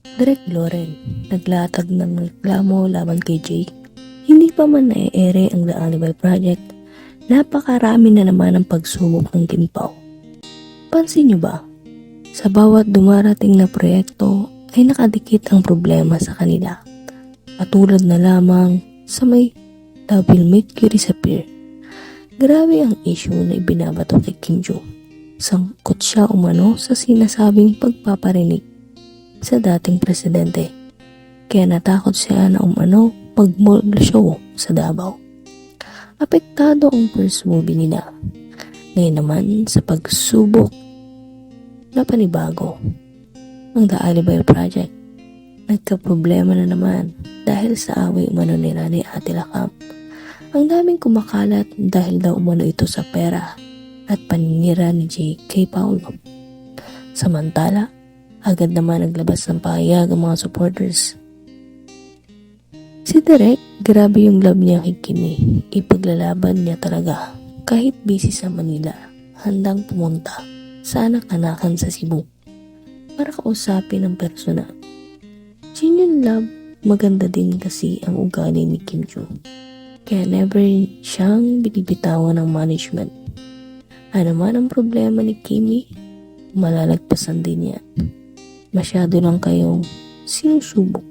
Direk Loren, naglatag ng reklamo laban kay Jake. Hindi pa man naiere ang The Alibay Project, napakarami na naman ang pagsubok ng Kimpaw. Pansin niyo ba? Sa bawat dumarating na proyekto ay nakadikit ang problema sa kanila. Patulad na lamang sa may Double Mercury sa. Grabe ang issue na ibinabato kay Kim Jo. Sangkot siya umano sa sinasabing pagpaparinig sa dating presidente. Kaya natakot siya na umano mag-mall show sa Davao. Apektado ang first movie nila. Ngayon naman sa pagsubok na panibago ang The Alibay Project. Nagka-problema na naman dahil sa away umano nila ni Ate Lakam. Ang daming kumakalat dahil daw umano ito sa pera at paninira ni J.K. Paulo. Samantala, agad naman naglabas ng pahayag ang mga supporters. Si Derek, grabe yung love niya kay Kimi. Ipaglalaban niya talaga. Kahit busy sa Manila, handang pumunta sa anak-anakan sa Cebu para kausapin ang persona. Genuine love, maganda din kasi ang ugali ni Kim Joo. Kaya never siyang binibitawan ng management. Ano man ang problema ni Kimi, malalagpasan din yan. Masyado lang kayong sinusubok.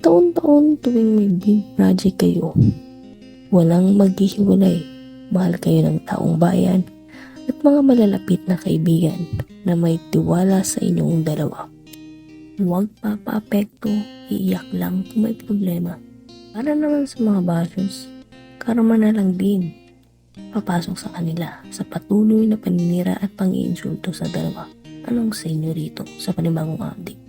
Taon-taon tuwing may big project kayo, walang maghihiwalay. Mahal kayo ng taong bayan at mga malalapit na kaibigan na may tiwala sa inyong dalawa. Huwag papaapekto, iiyak lang kung may problema. Para naman sa mga bashers, karma na lang din papasok sa kanila sa patuloy na paninira at pang-iinsulto sa dalawa. Anong sa inyo rito sa panibagong update?